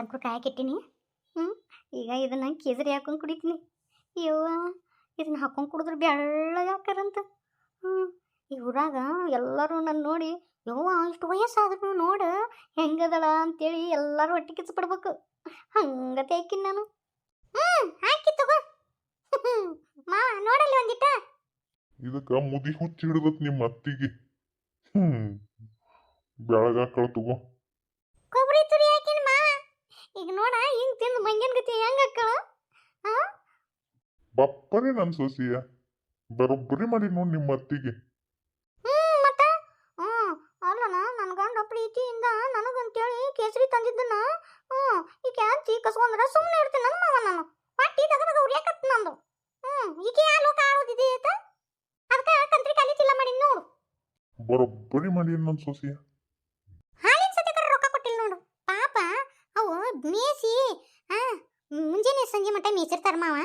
ಹಾಲಂಕ್ರು ಕಾಯಕ್ಕಿಟ್ಟಿನಿ ಹ್ಞೂ ಈಗ ಇದನ್ನು ಕೇಸರಿ ಹಾಕೊಂಡು ಕುಡಿತೀನಿ. ಅಯ್ಯೋ, ಇದನ್ನ ಹಾಕೊಂಡು ಕುಡಿದ್ರೆ ಬೆಳ್ಳಗೆ ಹಾಕಾರಂತ ಹ್ಞೂ ಈ ಊರಾಗ ಎಲ್ಲರೂ ನನ್ನ ನೋಡಿ, ಯವ್ವ, ಇಷ್ಟು ವಯಸ್ಸಾದ್ರೂ ನೋಡು, ಹೆಂಗದಳ ಅಂತೇಳಿ ಎಲ್ಲರೂ ಹೊಟ್ಟೆ ಕಿಚ್ಚು ಪಡ್ಬೇಕು ಹಂಗತೆ ಹಾಕಿನಿ ನಾನು. ಹ್ಞೂ ಹಾಕಿ ತಗೋ. ಮಾ, ನೋಡಲ್ಲಿ ಒಂದಿಟ್ಟ. ಇದಕ್ಕೆ ಮುದಿ ಹುಚ್ಚಿ ಹಿಡಿದತ್ ನಿಮ್ಮ ಅತ್ತಿಗೆ ಹ್ಞೂ ಬೆಳಗಾಕಳ ತಗೋ ಕೊಬ್ಬರಿ ತುರಿ ಹಾಕಿನ ಮಾವ ಈಗ ನೋಡ ಹಿಂಗ್ ತಿಂದು ಮಂಗನ ಗತಿ ಹೆಂಗ ಅಕ್ಕಳ ಬಪ್ಪರೇ ನನ್ ಸೊಸಿಯ. ಬರೋಬ್ಬರಿ ಮಾಡಿ ನೋಡಿ ನಿಮ್ಮ ಅತ್ತಿಗೆ. ಹ್ಮ್ ಮತ್ತ? ಹ್ಮ್ ಅಲ್ಲನ ನನ್ ಗಂಡ ಪ್ರೀತಿಯಿಂದ ನನಗಂತೇಳಿ ಕೇಸರಿ ತಂದಿದ್ದನ್ನ ಹ್ಮ್ ಈಗ ಕ್ಯಾಂಚಿ ಕಸ್ಕೊಂಡ್ರ ಸುಮ್ಮನೆ ಇರ್ತೀನಿ ನನ್ನ ಮಾವ ನಾನು. ಪಟ್ಟಿ ತಗದಾಗ ಉರಿಯಾಕತ್ ನಂದು. ಹ್ಮ್ ಈಗ ಯಾ ಲೋಕ ಆಡೋದಿದೆ ಅದಕ್ಕೆ ಕಂತ್ರಿ ಚಿಲ್ಲ ಮಾಡಿ ನೋಡು. ಬರೋಬ್ಬರಿ ಮಾಡಿ ನನ್ ಸೊಸಿಯ? ಮೇಸಿ? ಹಾ ಮುಂಜಾನೆ ಸಂಜೆ ಮಟ್ಟ ಮೇಸಿರ್ತಾರ ಮಾವ.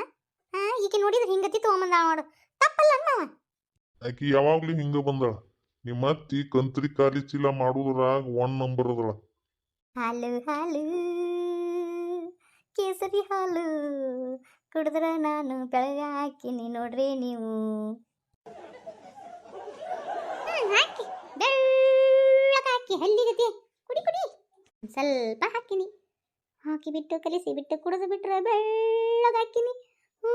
ಹಾ ಈಕೆ ನೋಡಿದ್ರೆ ಹಿಂಗತಿ ತಗೊಂಬಂದಾಳ ನೋಡು. ತಪ್ಪಲ್ಲ ಮಾವ. ಆಕಿ ಯಾವಾಗ್ಲೂ ಹಿಂಗ ಬಂದಳ. ನಿಮ್ಮ ಅತ್ತಿ ಕಂತ್ರಿ ಕಾಲಿ ಚೀಲ ಮಾಡುದ್ರಾಗ ಒನ್ ನಂಬರ್ ಅದಳ. ಹಾಲು ಹಾಲು ಕೇಸರಿ ಹಾಲು ಕುಡಿದ್ರೆ ನಾನು ಬೆಳಗ್ಗೆ ಹಾಕಿನಿ ನೋಡ್ರಿ ನೀವು. ಹಾಕಿ. ಬೆಳ್ಳಗೆ ಹಾಕಿ ಹಲ್ಲಿಗತಿ. ಕುಡಿ ಕುಡಿ. ಸ್ವಲ್ಪ ಹಾಕಿನಿ. ಹಾಕಿ ಬಿಟ್ಟು, ಕಲಿಸಿ ಬಿಟ್ಟು, ಕುಡಿದು ಬಿಟ್ರೆ ಬೆಳ್ಳಗಾಕಿನಿ ಹ್ಞೂ,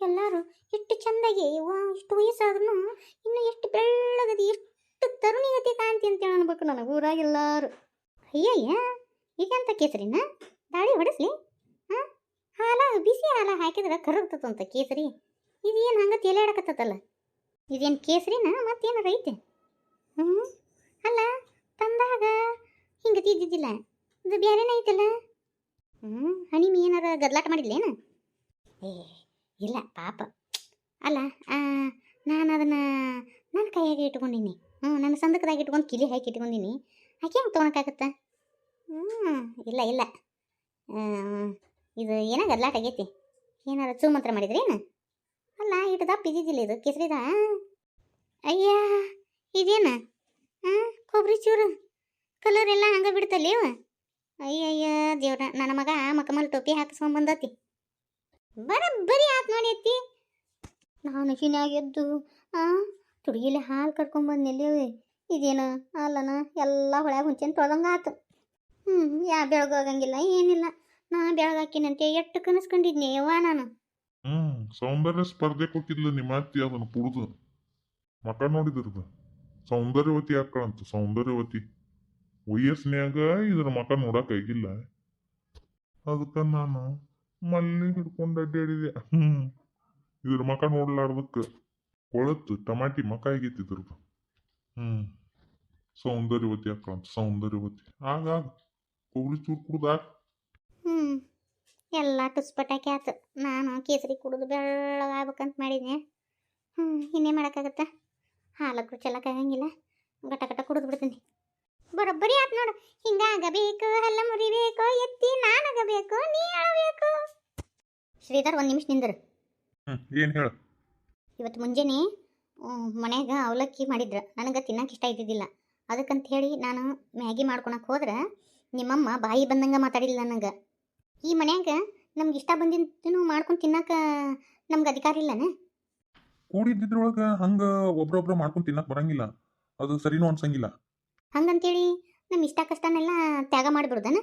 ಎಲ್ಲರೂ ಎಷ್ಟು ಚಂದಾಗಿ, ವಾ ಇಷ್ಟು ವಯಸ್ಸಾದ್ರೂ ಇನ್ನು ಎಷ್ಟು ಬೆಳ್ಳಗದಿ, ಎಷ್ಟು ತರುಣಿಗತಿ ಕಾಂತಿ ಅಂತ ಅನ್ಬೇಕು ನನಗೆ ಊರಾಗ ಎಲ್ಲಾರು. ಅಯ್ಯಯ್ಯ, ಈಗಂತ ಕೇಸರಿನ? ದಾಳಿ ಹೊಡಿಸ್ಲಿ? ಹಾಂ? ಹಾಲ, ಬಿಸಿ ಹಾಲ ಹಾಕಿದ್ರೆ ಕರಗ್ತದಂತ ಕೇಸರಿ. ಇದೇನು ಹಂಗೆ ತೇಲಾಡಕತ್ತದಲ್ಲ ಇದೇನು ಕೇಸರಿನ? ಮತ್ತೇನಾರ ಐತೆ? ಹ್ಞೂ, ಅಲ್ಲ, ತಂದಾಗ ಹಿಂಗೆ ತಿದ್ದಿದ್ದಿಲ್ಲ ಇದು ಬೇರೆನೇ ಐತಲ್ಲ? ಹ್ಞೂ ಹಣಿಮಿ ಏನಾರ ಗದ್ಲಾಟ ಮಾಡಿದ್ಲೇನ ಏ, ಇಲ್ಲ, ಪಾಪ. ಅಲ್ಲ ನಾನು ಅದನ್ನು ನನ್ನ ಕೈಯಾಗೆ ಇಟ್ಕೊಂಡಿನಿ. ಹ್ಞೂ ನನ್ನ ಸಂದಕದಾಗ ಇಟ್ಕೊಂಡು ಕಿಲಿ ಹಾಕಿ ಇಟ್ಕೊಂಡಿನಿ. ಆಕೆ ಹೆಂಗೆ ತೊಗೊಳಕ್ಕಾಗತ್ತೆ ಹ್ಞೂ ಇಲ್ಲ ಇಲ್ಲ. ಇದು ಏನೋ ಗದ್ಲಾಟ ಆಗೈತಿ? ಏನಾರ ಚೂ ಮಂತ್ರ ಮಾಡಿದ್ರೇನು ಅಲ್ಲ ಇಟ್ಟು ದಪ್ಪ ಇದು, ಕೆಸರಿದ? ಅಯ್ಯ, ಇದೇನು? ಹಾಂ ಕೊಬ್ಬರಿ ಚೂರು. ಕಲರ್ ಎಲ್ಲ ಹಂಗೆ ಬಿಡ್ತಲ್ಲ ಅಯ್ಯಯ್ಯ, ದೇವ್ರ, ನನ್ನ ಮಗ ಮಕಮಲ್ ಟೋಪಿ ಹಾಕಿಸ್ಕೊಂಡ್ ಬಂದತಿ. ಬರಬ್ಬರಿ ಆತ್ ನೋಡಿ ಅತ್ತಿ. ನಾನು ಶಿನ್ಯಾಗ ಎದ್ದು ಆ, ತುಡುಗಿಲಿ ಹಾಲು ಕರ್ಕೊಂಬಂದ್ನೆಲ್ಲಿ ಇದೇನು ಅಲ್ಲನ ಎಲ್ಲ ಹೊಳ್ಯಾಗ ಹುಂಚೆನ್ ತೊಳ್ದಂಗೆ ಆತು. ಹ್ಞೂ ಯಾ ಬೆಳಗೋಗಂಗಿಲ್ಲ ಏನಿಲ್ಲ. ನಾ ಬೆಳಗಾಕಿನಂತೆ ಎಷ್ಟು ಕನಸ್ಕೊಂಡಿದ್ನಿ ಯವ್ವ ನಾನು. ಹ್ಮ್, ಸೌಂದರ್ಯ ಸ್ಪರ್ಧೆ ಕೊಟ್ಟಿದ್ಲು ನಿಮ್ಮ ಅತ್ತಿ ಅದನ್ನು ಕುಡ್ದು. ಮಕ ನೋಡಿದ್ರದು. ಸೌಂದರ್ಯವತಿ ಹಾಕಳಂತ ಸೌಂದರ್ಯವತಿ. ವಯಸ್ಸಿನ್ಯಾಗ ಇದ್ರ ಮಕ ನೋಡಕ್ಕಾಗಿಲ್ಲ ಅದಕ್ಕ ನಾನು ಮಲ್ಲಿ ಹಿಡ್ಕೊಂಡು ಅಡ್ಡಾಡಿದೆ ಹ್ಞೂ ಇದ್ರ ಮಕ ನೋಡ್ಲಾರ್ದಕ್ಕೆ ಕೊಳತ್ತು ಟಮಾಟಿ ಮಕ ಆಗೈತಿ ಇದ್ರದ್ದು ಹ್ಮ್. ಸೌಂದರ್ಯವತಿ ಅಂತ ಸೌಂದರ್ಯವತಿ. ಆಗಾಗ ಕೊಬ್ಬರಿ ಚೂರು ಕುಡ್ದಾಗ ಹ್ಞೂ ಎಲ್ಲ ಟುಸ್ಪಟಾಕಿ ಆತು. ನಾನು ಕೇಸರಿ ಕುಡಿದು ಬೆಳ್ಳಗಾಗ್ಬೇಕಂತ ಮಾಡಿದ್ನೆ. ಹ್ಞೂ ಇನ್ನೇ ಮಾಡೋಕ್ಕಾಗತ್ತ? ಹಾಲಕ್ಕೂ ಚೆಲ್ಲಕ್ಕಾಗಂಗಿಲ್ಲ ಗಟ ಗಟ ಕುಡಿದು ಬಿಡ್ತೀನಿ. ಬರೋಬ್ಬರಿ ಆತ್ ನೋಡು. ಹಿಂಗಾಗಬೇಕು ಹಲ್ಲ ಮುರಿಬೇಕು ಎತ್ತಿ ನಾನಾಗಬೇಕು ನೀ ಅಳಬೇಕು. ಶ್ರೀಧರ್ ಒಂದು ನಿಮಿಷ ನಿಂದರು. ಏನು ಹೇಳು? ಇವತ್ತು ಮುಂಜಾನೆ ಮನ್ಯಾಗ ಅವಲಕ್ಕಿ ಮಾಡಿದ್ರ. ನನಗೆ ತಿನ್ನಕ್ಕೆ ಇಷ್ಟ ಇದ್ದಿದ್ದಿಲ್ಲ. ಅದಕ್ಕಂತ ಹೇಳಿ ನಾನು ಮ್ಯಾಗಿ ಮಾಡ್ಕೊಳಕ್ಕೆ ಹೋದ್ರೆ ನಿಮ್ಮಮ್ಮ ಬಾಯಿ ಬಂದಂಗೆ ಮಾತಾಡಿಲ್ಲ ನನಗೆ. ಈ ಮನ್ಯಾಗ ನಮ್ಗೆ ಇಷ್ಟ ಬಂದಿದ್ದನ್ನು ಮಾಡ್ಕೊಂಡು ತಿನ್ನಕ್ಕೆ ನಮ್ಗೆ ಅಧಿಕಾರ ಇಲ್ಲನೇ? ಕೂಡಿದ್ದಿದ್ರೊಳಗೆ ಹಂಗ ಒಬ್ರೊಬ್ರು ಮಾಡ್ಕೊಂಡು ತಿನ್ನಕ್ಕೆ ಬರಂಗಿಲ್ಲ. ಅದು ಸರಿನೂ ಅನ್ಸಂಗಿಲ್ಲ. ಹಂಗಂತೇಳಿ ನಮ್ಮ ಇಷ್ಟ ಕಷ್ಟನೆಲ್ಲ ತ್ಯಾಗ ಮಾಡಿಬಿಡ್ದನ?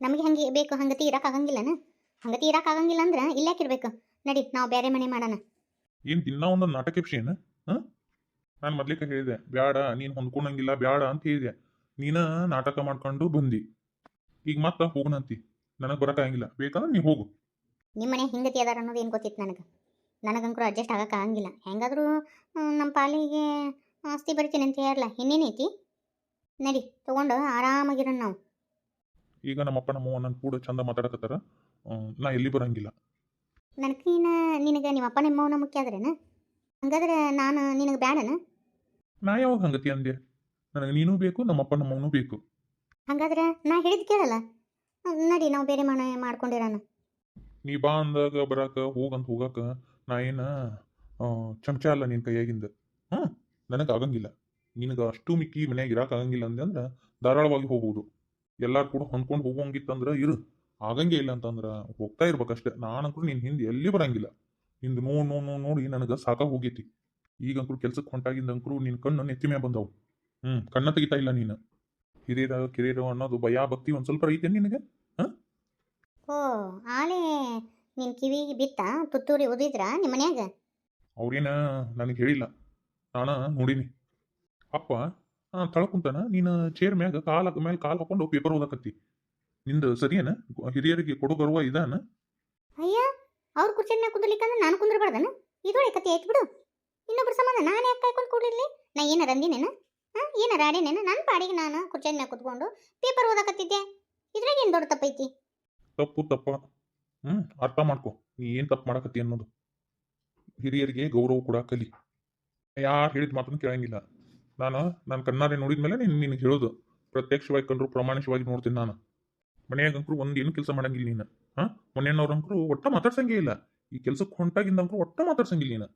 ನಮಗೆ ಹಂಗೆ ಬೇಕು ಹಂಗತಿ ಇರೋಕ್ಕಾಗಂಗಿಲ್ಲನ ಹಂಗತಿ ಆಗಂಗಿಲ್ಲ ಅಂದ್ರೆ ಇಲ್ಲಾಕಿರ್ಬೇಕು ನಡಿ ನಾವು ಬೇರೆ ಮನೆ ಮಾಡೋಣ. ಏನು ದಿನ ಒಂದು ನಾಟಕ ಏನ? ನಾನು ಮೊದ್ಲಿಕ್ಕೆ ಹೇಳಿದೆ ಬ್ಯಾಡ ನೀನು ಹೊಂದ್ಕೊಂಡಂಗಿಲ್ಲ ಬ್ಯಾಡ ಅಂತ ಹೇಳಿದೆ. ನೀನ ನಾಟಕ ಮಾಡ್ಕೊಂಡು ಬಂದಿ. ಈಗ ಮತ್ತ ನನಗೆ ಬರಕ ಬರಕ್ಕಾಗಿಲ್ಲ ಬೇಕಾದ್ರೆ ನೀ ಹೋಗು. ನಿಮ್ಮ ಮನೆ ಹಿಂಗತಿ ಅದಾರ ಅನ್ನೋದು ಏನು ಗೊತ್ತಿತ್ತು ನನಗೆ? ನನಗಂಕರು ಅಡ್ಜಸ್ಟ್ ಆಗಕ್ಕೆ ಆಗಂಗಿಲ್ಲ. ಹೆಂಗಾದರೂ ನಮ್ಮ ಪಾಲಿಗೆ ಆಸ್ತಿ ಬರ್ತೀನಿ ಅಂತ ಹೇಳಲ್ಲ ಇನ್ನೇನೈತಿ ನಡಿ ತಗೊಂಡು ಆರಾಮಾಗಿರೋಣ ನಾವು. ಈಗ ನಮ್ಮಪ್ಪ ನಮ್ಮವ್ವ ನನ್ನ ಕೂಡ ಚಂದ ಮಾತಾಡಕತ್ತಾರ. ನಾ ಎಲ್ಲಿ ಬರಂಗಿಲ್ಲ. ನನಗೀನ ನಿನಗೆ ನಿಮ್ಮಪ್ಪ ನಿಮ್ಮವನ ಮುಖ್ಯ ಆದ್ರೇನ? ಹಂಗಾದ್ರೆ ನಾನು ನಿನಗೆ ಬ್ಯಾಡನ? ನಾ ಯಾವಾಗ ಹಂಗತಿ ಅಂದೆ? ನನಗೆ ನೀನು ಬೇಕು ನಮ್ಮಪ್ಪ ನಮ್ಮವನು ಬೇಕು. ಹಂಗಾದ್ರೆ ನಾ ಹೇಳಿದ್ ಕೇಳಲ್ಲ. ಹ್ಮ್, ನಡಿ ನಾವು ಬೇರೆ ಮನೆ ಮಾಡ್ಕೊಂಡಿರೋಣ. ನೀ ಬಾ ಅಂದಾಗ ಬರಾಕ ಹೋಗಂತ ಹೋಗಾಕ ನಾ ಏನ ಚಮಚ ಅಲ್ಲ ನಿನ್ ಕೈಯಾಗಿಂದ. ಹ ನನಗೆ ಆಗಂಗಿಲ್ಲ. ನಿನಗೆ ಅಷ್ಟು ಮಿಕ್ಕಿ ಮನ್ಯಾಗ ಇರಾಕ್ ಆಗಂಗಿಲ್ಲ ಅಂದೆ ಅಂದ್ರೆ ಧಾರಾಳವಾಗಿ ಹೋಗ್ಬೋದು ಎಲ್ಲಾರು ಕೂಡ ಹೊಂದ್ಕೊಂಡು ಹೋಗೋಂಗಿತ್ತಂದ್ರ ಇರು. ಆಗಂಗೆ ಇಲ್ಲ ಅಂತಂದ್ರೆ ಹೋಗ್ತಾ ಇರ್ಬೇಕಷ್ಟೇ. ನಾನಂಕರು ನಿನ್ನ ಹಿಂದೆ ಎಲ್ಲಿ ಬರಂಗಿಲ್ಲ. ಹಿಂದ್ ನೋ ನೋ ನೋ ನೋಡಿ ನನಗೆ ಸಾಕಾಗಿ ಹೋಗೈತಿ. ಈಗಂಕರು ಕೆಲ್ಸಕ್ಕೆ ಹೊಂಟಾಗಿದ್ದಂಕರು ನಿನ್ನ ಕಣ್ಣು ನೆತ್ತಿಮೆ ಬಂದವು. ಹ್ಞೂ ಕಣ್ಣ ತೆಗಿತಾ ಇಲ್ಲ ನೀನು. ಹಿರಿಯರ ಕಿರಿಯರು ಅನ್ನೋದು ಭಯ ಭಕ್ತಿ ಒಂದು ಸ್ವಲ್ಪ ಐತೆ ನಿನಗೆ? ಓ ಆಲೆ ನಿನ್ ಕಿವಿಗೆ ಬಿತ್ತ? ತುತ್ತೂರಿ ಓದಿದ್ರ ನಿಮ್ಮ ಮನ್ಯಾಗ? ಅವ್ರೇನ ನನಗೆ ಹೇಳಿಲ್ಲ. ನಾನು ನೋಡೀನಿ. ಅಪ್ಪ ಆ, ತಳ ಕುಂತಾನ ನೀನು ಚೇರ್ ಮ್ಯಾಗ ಕಾಲ ಮೇಲೆ ಕಾಲು ಹಾಕೊಂಡು ಪೇಪರ್ ಓದಾಕತ್ತಿ. ನಿಂದು ಸರಿಯೇನ? ಹಿರಿಯರಿಗೆ ಕೊಡೋ ಗರ್ವ ಇದಾನ? ಅಯ್ಯ ಅವ್ರ ಕುರ್ಚಿನ ಕುಂದಲಿಕ್ಕಂದ್ರೆ ನಾನು ಕುಂದ್ರಬಾರ್ದನ? ಇದೊಳೆ ಕತೆ ಆಯ್ತು ಬಿಡು. ಇನ್ನೊಬ್ರು ಸಂಬಂಧ ನಾನು ಯಾಕೆ ಕಾಯ್ಕೊಂಡು ಕೂಡಿರ್ಲಿ ನಾ ಏನಾರ ಅಂದಿನೇನ? ಹಾ ಏನಾರ ಆಡೇನೇನ? ನನ್ನ ಪಾಡಿಗೆ ನಾನು ಕುರ್ಚಿನ ಕುತ್ಕೊಂಡು ಪೇಪರ್ ಓದಾಕತ್ತಿದ್ದೆ. ಇದ್ರಾಗ ಏನು ದೊಡ್ಡ ತಪ್ಪೈತಿ? ತಪ್ಪು ತಪ್ಪ. ಹ್ಞೂ ಅರ್ಥ ಮಾಡ್ಕೊ. ನೀ ಏನು ತಪ್ಪು ಮಾಡಕತ್ತಿ ಅನ್ನೋದು. ಹಿರಿಯರಿಗೆ ಗೌರವ ಕೂಡ ಕಲಿ. ಯಾರು ಹೇಳಿದ ಮಾತನ್ನು ಕೇಳಂಗಿಲ್ಲ. ನಾನು ನಾನು ಕಣ್ಣಾರೆ ನೋಡಿದ್ಮೇಲೆ ನೀನು ನಿನಗೆ ಹೇಳೋದು. ಪ್ರತ್ಯಕ್ಷವಾಗಿ ಕಂಡ್ರು ಪ್ರಮಾಣಿಕವಾಗಿ ನೋಡ್ತೀನಿ ನಾನು. ಮನೆಯಾಗಂಕರು ಒಂದೇನು ಕೆಲಸ ಮಾಡಂಗಿಲ್ಲ ನೀನು. ಹಾಂ? ಮನೆಯವ್ರಂಕರು ಒಟ್ಟ ಮಾತಾಡ್ಸಂಗೇ ಇಲ್ಲ. ಈ ಕೆಲ್ಸಕ್ಕೆ ಹೊಂಟಾಗಿಂದಂಕರು ಒಟ್ಟ ಮಾತಾಡ್ಸಂಗಿಲ್ಲ ನೀನು.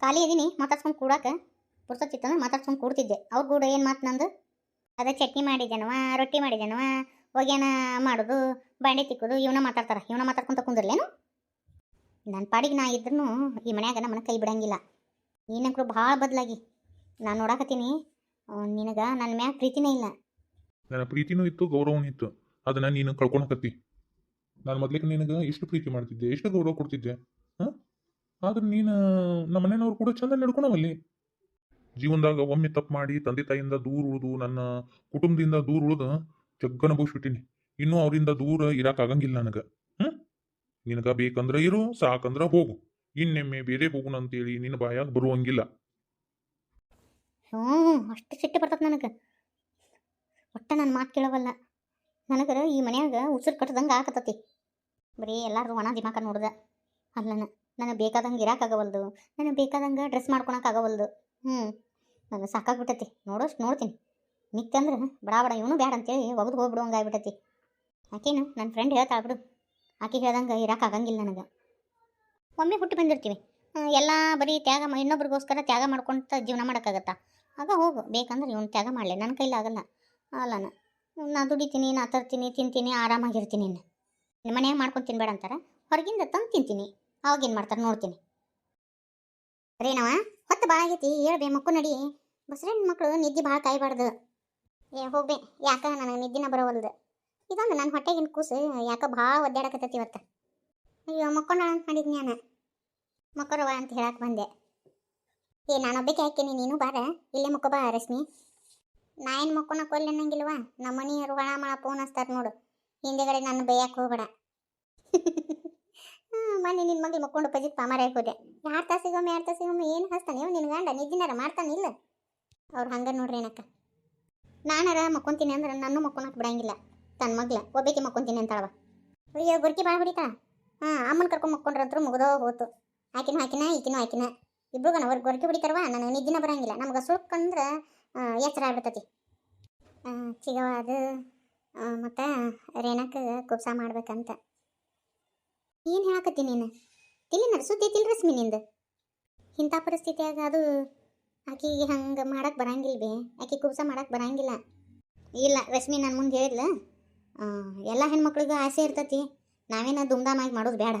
ಖಾಲಿ ಇದೀನಿ, ಮಾತಾಡ್ಸ್ಕೊಂಡು ಕೂಡಾಕ. ಪುರ್ಸೊತ್ತಿತ್ತಂದ್ರೆ ಮಾತಾಡ್ಸ್ಕೊಂಡು ಕೂಡ್ತಿದ್ದೆ. ಅವ್ರ ಕೂಡ ಏನು ಮಾತು ನಂದು? ಅದ ಚಟ್ನಿ ಮಾಡಿದ್ದೇನವ ರೊಟ್ಟಿ ಮಾಡಿದ್ದೇನವ ಹೋಗ್ಯಾನ ಮಾಡೋದು, ಬಾಂಡೆ ತಿಕ್ಕೋದು, ಇವನ ಮಾತಾಡ್ತಾರ. ಇವನ ಮಾತಾಡ್ಕೊಂತ ಕುಂದಿರ್ಲೇನು? ನನ್ನ ಪಾಡಿಗೆ ನಾ ಇದ್ರೂ ಈ ಮನ್ಯಾಗ ನಮ್ಮನ್ನ ಕೈ ಬಿಡಂಗಿಲ್ಲ. ನೀನಂಕರು ಭಾಳ ಬದಲಾಗಿ. ನಾನು ನೋಡಾಕತ್ತೀನಿ. ನಿನಗ ನನ್ನ ಮ್ಯಾಗ ಪ್ರೀತಿನೇ ಇಲ್ಲ. ನನ್ನ ಪ್ರೀತಿನೂ ಇತ್ತು, ಗೌರವನೂ ಇತ್ತು. ಅದನ್ನ ನೀನು ಕಳ್ಕೊಳಕತ್ತಿ ನಾನು ಮೊದ್ಲಿಗೆ ನಿನಗೆ ಎಷ್ಟು ಪ್ರೀತಿ ಮಾಡ್ತಿದ್ದೆ ಎಷ್ಟು ಗೌರವ ಕೊಡ್ತಿದ್ದೆ. ಆದ್ರೆ ನೀನು ನಮ್ಮ ಮನೆಯವ್ರು ಕೂಡ ಚಂದ ನಡ್ಕೊಳವಲ್ಲಿ. ಜೀವನದಾಗ ಒಮ್ಮೆ ತಪ್ಪು ಮಾಡಿ ತಂದೆ ತಾಯಿಯಿಂದ ದೂರ ಉಳಿದು, ನನ್ನ ಕುಟುಂಬದಿಂದ ದೂರ ಉಳಿದು ಜಗ್ಗನ ಬೋಸ್ಬಿಟ್ಟಿನಿ ಇನ್ನೂ ಅವರಿಂದ ದೂರ ಇರಾಕಾಗಂಗಿಲ್ಲ ನನಗೆ. ಹ್ಮ್ ನಿನಗ ಬೇಕಂದ್ರೆ ಇರು, ಸಾಕಂದ್ರೆ ಹೋಗು. ಇನ್ನೆಮ್ಮೆ ಬೇರೆ ಹೋಗುಣ ಅಂತೇಳಿ ನಿನ್ನ ಬಾಯಾಗ ಬರುವಂಗಿಲ್ಲ. ಹ್ಞೂ, ಅಷ್ಟು ಸಿಟ್ಟು ಬರ್ತದೆ ನನಗೆ. ಒಟ್ಟ ನನ್ನ ಮಾತು ಕೇಳವಲ್ಲ ನನಗೆ ಈ ಮನ್ಯಾಗ ಉಸಿರು ಕಟ್ಟದಂಗೆ ಆಕತ್ತತಿ. ಬರೀ ಎಲ್ಲರೂ ಒಣ ದಿಮಾಕ ನೋಡ್ದೆ. ಅಲ್ಲನ, ನನಗೆ ಬೇಕಾದಂಗೆ ಇರೋಕ್ಕಾಗವಲ್ದು ನನಗೆ ಬೇಕಾದಂಗೆ ಡ್ರೆಸ್ ಮಾಡ್ಕೊಳಕ್ಕಾಗವಲ್ದು ಹ್ಞೂ, ನನಗೆ ಸಾಕಾಗ್ಬಿಟ್ಟತಿ. ನೋಡೋಷ್ಟು ನೋಡ್ತೀನಿ. ಮಿಕ್ಕಂದ್ರೆ ಬಡ ಬಡ, ಇವನು ಬ್ಯಾಡ ಅಂತೇಳಿ ಒಗದು ಹೋಗ್ಬಿಡುವಂಗೆ ಆಗ್ಬಿಟ್ಟತಿ. ಆಕೇನು ನನ್ನ ಫ್ರೆಂಡ್ ಹೇಳ್ತಾಳೆ ಬಿಡು. ಆಕೆ ಹೇಳ್ದಂಗೆ ಇರೋಕ್ಕಾಗಂಗಿಲ್ಲ ನನಗೆ. ಒಮ್ಮೆ ಹುಟ್ಟಿ ಬಂದಿರ್ತೀವಿ. ಎಲ್ಲ ಬರೀ ತ್ಯಾಗ ಇನ್ನೊಬ್ರಿಗೋಸ್ಕರ ತ್ಯಾಗ ಮಾಡ್ಕೊತ ಜೀವನ ಮಾಡೋಕ್ಕಾಗತ್ತಾ? ಆಗ ಹೋಗು, ಬೇಕಂದ್ರೆ ಇವನು ತ್ಯಾಗ ಮಾಡಲಿ. ನನ್ನ ಕೈಲಿ ಆಗಲ್ಲ. ಅಲ್ಲನ, ನಾ ದುಡಿತೀನಿ, ನಾ ತರ್ತೀನಿ, ತಿಂತೀನಿ, ಆರಾಮಾಗಿರ್ತೀನಿ ನಿಮ್ಮ ಮನ್ಯಾಗ ಮಾಡ್ಕೊಂಡು ತಿನ್ಬೇಡ ಅಂತಾರೆ? ಹೊರಗಿಂದ ತಂದು ತಿಂತೀನಿ. ಅವಾಗೇನು ಮಾಡ್ತಾರೆ ನೋಡ್ತೀನಿ. ರೇನವ ಹೊತ್ತು ಭಾಳ ಆಗೈತಿ, ಹೇಳ್ಬೇ ಮಕ್ಕು ನಡಿ. ಬಸ್ರೆಣ್ಣು ಮಕ್ಕಳು ನಿದ್ದೆ ಭಾಳ ಕಾಯಬಾರ್ದು. ಏ, ಹೋಗ್ಬೇ, ಯಾಕ ನನಗೆ ನಿದ್ದಿನ ಬರೋವಲ್ದು? ಇದೊಂದು ನನ್ನ ಹೊಟ್ಟೆಗಿನ ಕೂಸು, ಯಾಕೆ ಭಾಳ ಒದ್ದಾಡಕತ್ತೈತಿ ಇವತ್ತು. ಅಯ್ಯೋ ಮಕ್ಕೊಂಡ ಅಂತ ಮಾಡಿದ್ನಿ ನಾನು ಮಕ್ಕರವ ಅಂತ ಹೇಳಕ್ಕೆ ಬಂದೆ. ಏ, ನಾನೊಬ್ಬಕ್ಕೆ ಹಾಕಿನಿ, ನೀನು ಬಾರ. ಇಲ್ಲೇ ಮಕ್ಕ ಬಾ ರಶ್ಮಿ. ನಾ ಏನು ಮಕ್ಕೊನ ಒಲ್ಲೆ ಅನ್ನಂಗಿಲ್ವಾ ನಮ್ಮ ಮನೆಯವರು ಹಣ ಮಳ ಫೋನ್ ಹಚ್ತಾರೆ ನೋಡು. ಹಿಂದೆಗಡೆ ನನ್ನ ಬೇಯಕ್ಕೆ ಹೋಗ್ಬೇಡ. ಮೊನ್ನೆ ನಿನ್ನ ಮಗಳು ಮಕ್ಕೊಂಡು ಪಜಿತ್ ಪಾಮಾರ ಹೋದೆ ಯಾರು ತಾಸಿಗೊಮ್ಮೆ ಯಾರು ತಾಸಿಗೊಮ್ಮೆ ಏನು ಹಚ್ತಾನೆ? ಇವ್ ನಿನ್ನ ಗಂಡ ಮಾಡ್ತಾನೆ ಇಲ್ಲ. ಅವ್ರು ಹಂಗೆ ನೋಡ್ರಿ ಏನಕ್ಕ. ನಾನಾರ ಮಕ್ಕೊಂತೀನಿ ಅಂದ್ರೆ ನನ್ನ ಮಕ್ಕೊಳಕ್ಕೆ ಬಿಡಂಗಿಲ್ಲ. ತನ್ನ ಮಗ್ಲ ಒಬ್ಬಕ್ಕೆ ಮಕ್ಕೊಂತೀನಿ ಅಂತಾಳವ. ಅಯ್ಯೋ, ಗುರ್ಕಿ ಭಾಳ ಹೊಡಿತಾ ಹಾಂ, ಅಮ್ಮನ ಕರ್ಕೊಂಡು ಮಕ್ಕೊಂಡ್ರಂತರೂ ಮುಗ್ದೋ ಹೋತು. ಆಕಿನೂ ಹಾಕಿನ, ಈಕಿನೂ ಹಾಕಿನ. ಇಬ್ರಿಗೂ ನಾವು ಗೊರಕೆ ಹೊಡಿತಾರವ ನನಗೆ ನಿದ್ದಿನ ಬರಂಗಿಲ್ಲ. ನಮ್ಗೆ ಸುಳ್ಕಂದ್ರೆ ಎಚ್ಚರ ಆಗ್ಬಿಡ್ತತಿ. ಚಿಗವ ಅದು ಮತ್ತು ರೇಣಕ ಕುಬ್ಸ ಮಾಡ್ಬೇಕಂತ. ಏನು ಹೇಳಕತ್ತಿ ನೀನು? ತಿಳಿ ಸುದ್ದಿ ರಶ್ಮಿ ನಿಂದು. ಇಂಥ ಪರಿಸ್ಥಿತಿಯಾಗ ಅದು ಆಕಿಗೆ ಹಂಗೆ ಮಾಡಕ್ಕೆ ಬರಂಗಿಲ್ಲ ಬಿ. ಆಕೆ ಕುಬ್ಸ ಮಾಡಕ್ಕೆ ಬರಂಗಿಲ್ಲ. ಇಲ್ಲ, ರಶ್ಮಿ ನಾನು ಮುಂದೆ ಹೇಳಿದ್ಲ. ಎಲ್ಲ ಹೆಣ್ಮಕ್ಳಿಗೂ ಆಸೆ ಇರ್ತತಿ. ನಾವೇನ ದುಮ್ದಾಮಾಗಿ ಮಾಡೋದು ಬೇಡ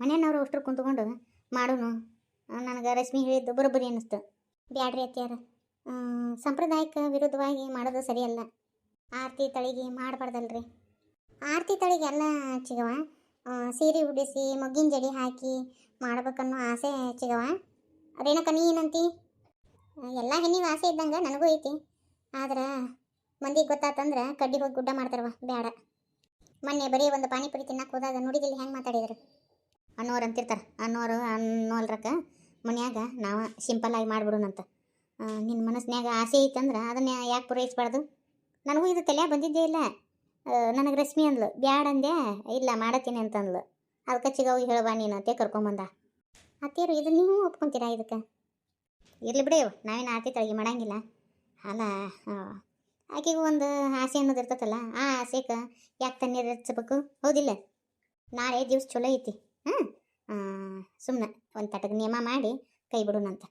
ಮನೆಯವ್ರು ಅಷ್ಟ್ರು ಕುಂತ್ಕೊಂಡು ಮಾಡೋನು. ನನಗೆ ರಶ್ಮಿ ಹೇಳಿದ್ದು ಬರೋಬ್ಬರಿ ಅನ್ನಿಸ್ತು. ಬ್ಯಾಡ್ರಿ ಅತ್ಯಾರ ಸಾಂಪ್ರದಾಯಿಕ ವಿರುದ್ಧವಾಗಿ ಮಾಡೋದು ಸರಿಯಲ್ಲ. ಆರತಿ ತಳಿಗೆ ಮಾಡಬಾರ್ದಲ್ರಿ. ಆರತಿ ತಳಿಗೆ ಎಲ್ಲ ಚಿಗವ. ಸೀರೆ ಉಡಿಸಿ, ಮೊಗ್ಗಿನ ಜಡಿ ಹಾಕಿ ಮಾಡ್ಬೇಕನ್ನೋ ಆಸೆ ಚಿಗವ. ರೇಣಕ ನೀ ಏನಂತಿ ಎಲ್ಲ ಹೆಣ್ಣಿಗೆ ಆಸೆ ಇದ್ದಂಗೆ ನನಗೂ ಐತಿ. ಆದ್ರೆ ಮಂದಿಗೆ ಗೊತ್ತಾತಂದ್ರೆ ಕಡ್ಡಿ ಹೋಗಿ ಗುಡ್ಡ ಮಾಡ್ತಾರವ ಬೇಡ ಮೊನ್ನೆ ಬರೀ ಒಂದು ಪಾನಿಪುರಿ ತಿನ್ನಕ್ಕೆ ಹೋದಾಗ ನುಡಿದಿಲ್ಲಿ ಹೆಂಗೆ ಮಾತಾಡಿದ್ರು? ಅನ್ನೋರು ಅಂತಿರ್ತಾರೆ. ಅನ್ನೋರು, ಅನ್ನೋಲ್ರಕ್ಕ ಮನ್ಯಾಗ ನಾವು ಸಿಂಪಲ್ಲಾಗಿ ಮಾಡ್ಬಿಡೋಣಂತ. ನಿನ್ನ ಮನಸ್ಸಿನ್ಯಾಗ ಆಸೆ ಐತಂದ್ರೆ ಅದನ್ನ ಯಾಕೆ ಪೂರೈಸ್ಬಾರ್ದು? ನನಗೂ ಇದು ತಲೆ ಬಂದಿದ್ದೇ ಇಲ್ಲ. ನನಗೆ ರಶ್ಮಿ ಅಂದ್ಲು. ಬ್ಯಾಡ ಅಂದೆ ಇಲ್ಲ, ಮಾಡತ್ತೀನಿ ಅಂತಂದ್ಲು. ಅದಕ್ಕೆ ಹೋಗಿ ಹೇಳುವ ನೀನು, ಅತ್ತೆ ಕರ್ಕೊಂಬಂದ ಅತ್ತೆಯರು ಇದು ನೀವು ಒಪ್ಕೊಂತೀರಾ ಇದಕ್ಕೆ? ಇರಲಿ ಬಿಡಿ ನಾವೇನು ಆತಿ ತಳಗಿ ಮಾಡಂಗಿಲ್ಲ. ಅಲ್ಲ ಆಕೆಗೂ ಒಂದು ಆಸೆ ಅನ್ನೋದು ಇರ್ತೈತಲ್ಲ, ಆ ಆಸೆಗೆ ಯಾಕೆ ತಣ್ಣೀರು ಹಚ್ಚಬೇಕು ಹೌದಿಲ್ಲ. ನಾಳೆ ದಿವ್ಸ ಚಲೋ ಐತಿ. ಹಾಂ ಸುಮ್ಮನೆ ಒಂದು ತಟದ ನಿಯಮ ಮಾಡಿ ಕೈ ಬಿಡೋಣಂತ.